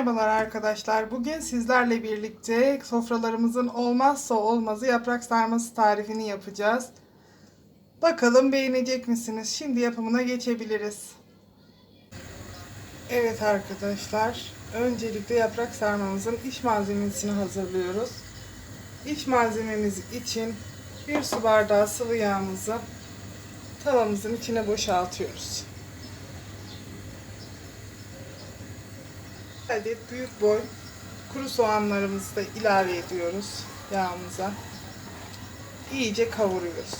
Merhabalar arkadaşlar. Bugün sizlerle birlikte sofralarımızın olmazsa olmazı yaprak sarması tarifini yapacağız. Bakalım beğenecek misiniz? Şimdi yapımına geçebiliriz. Evet arkadaşlar. Öncelikle yaprak sarmamızın iç malzemesini hazırlıyoruz. İç malzememiz için bir su bardağı sıvı yağımızı tavamızın içine boşaltıyoruz. Adet büyük boy kuru soğanlarımızı da ilave ediyoruz yağımıza. İyice kavuruyoruz.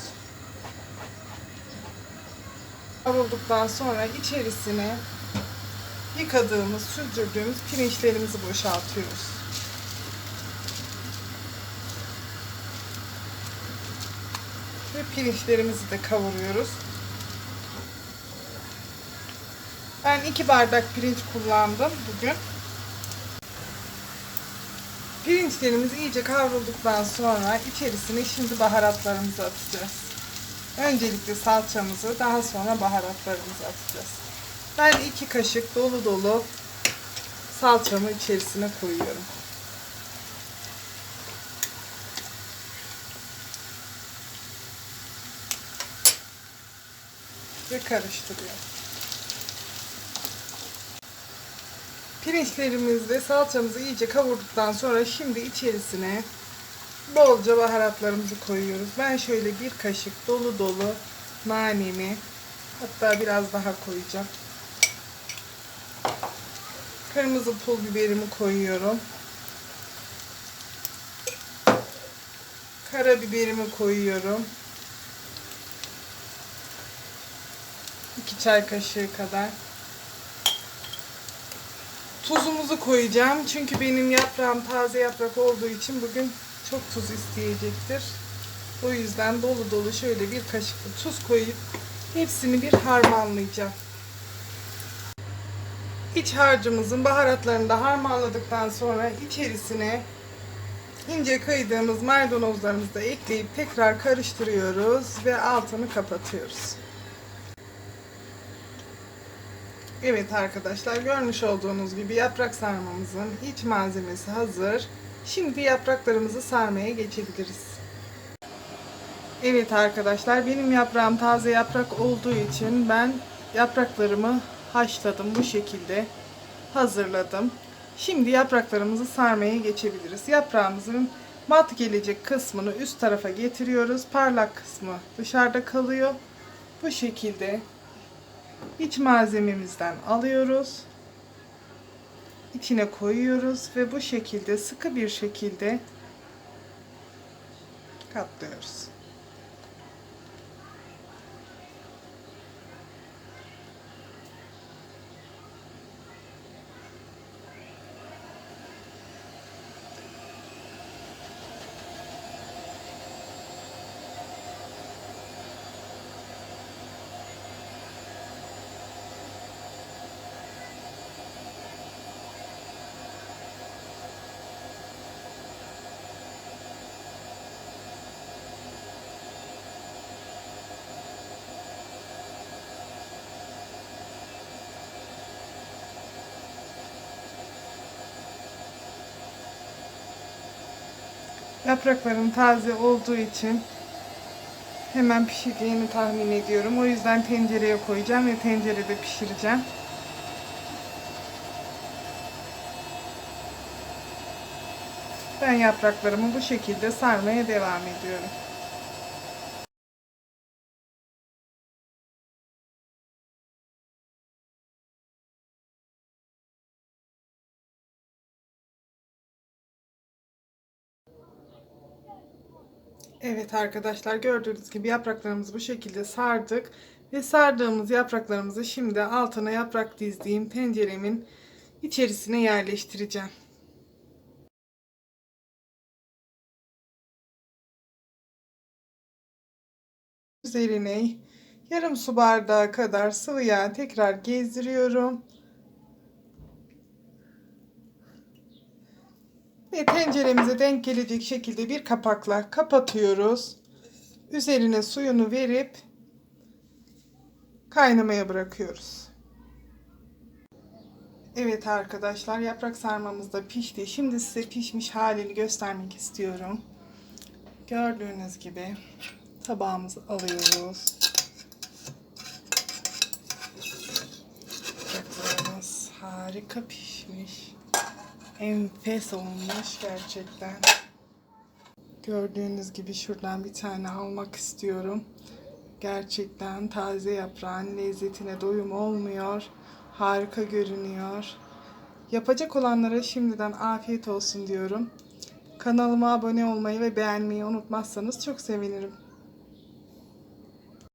Kavrulduktan sonra içerisine yıkadığımız, süzdürdüğümüz pirinçlerimizi boşaltıyoruz. Ve pirinçlerimizi de kavuruyoruz. Ben iki bardak pirinç kullandım bugün. Pirinçlerimiz iyice kavrulduktan sonra içerisine şimdi baharatlarımızı atacağız. Öncelikle salçamızı daha sonra baharatlarımızı atacağız. Ben iki kaşık dolu dolu salçamı içerisine koyuyorum. Ve karıştırıyorum. Pirinçlerimizle salçamızı iyice kavurduktan sonra şimdi içerisine bolca baharatlarımızı koyuyoruz. Ben şöyle bir kaşık dolu dolu nanemi hatta biraz daha koyacağım. Kırmızı pul biberimi koyuyorum. Karabiberimi koyuyorum. 2 çay kaşığı kadar. Tuzumuzu koyacağım. Çünkü benim yaprağım taze yaprak olduğu için bugün çok tuz isteyecektir. O yüzden dolu dolu şöyle bir kaşık tuz koyup hepsini bir harmanlayacağım. İç harcımızın baharatlarını da harmanladıktan sonra içerisine ince kıydığımız maydanozlarımızı da ekleyip tekrar karıştırıyoruz ve altını kapatıyoruz. Evet arkadaşlar görmüş olduğunuz gibi yaprak sarmamızın iç malzemesi hazır. Şimdi yapraklarımızı sarmaya geçebiliriz. Evet arkadaşlar benim yaprağım taze yaprak olduğu için ben yapraklarımı haşladım bu şekilde hazırladım. Şimdi yapraklarımızı sarmaya geçebiliriz. Yaprağımızın mat gelecek kısmını üst tarafa getiriyoruz. Parlak kısmı dışarıda kalıyor. Bu şekilde iç malzememizden alıyoruz. İçine koyuyoruz ve bu şekilde sıkı bir şekilde katlıyoruz. Yaprakların taze olduğu için hemen pişirdiğini tahmin ediyorum. O yüzden tencereye koyacağım ve tencerede pişireceğim. Ben yapraklarımı bu şekilde sarmaya devam ediyorum. Evet arkadaşlar gördüğünüz gibi yapraklarımızı bu şekilde sardık. Ve sardığımız yapraklarımızı şimdi altına yaprak dizdiğim tenceremin içerisine yerleştireceğim. Üzerine yarım su bardağı kadar sıvı yağ tekrar gezdiriyorum. Ve tenceremize denk gelecek şekilde bir kapakla kapatıyoruz. Üzerine suyunu verip kaynamaya bırakıyoruz. Evet arkadaşlar yaprak sarmamız da pişti. Şimdi size pişmiş halini göstermek istiyorum. Gördüğünüz gibi tabağımızı alıyoruz. Yapraklarımız harika pişmiş. Enfes olmuş gerçekten. Gördüğünüz gibi şuradan bir tane almak istiyorum. Gerçekten taze yaprağın lezzetine doyum olmuyor. Harika görünüyor. Yapacak olanlara şimdiden afiyet olsun diyorum. Kanalıma abone olmayı ve beğenmeyi unutmazsanız çok sevinirim.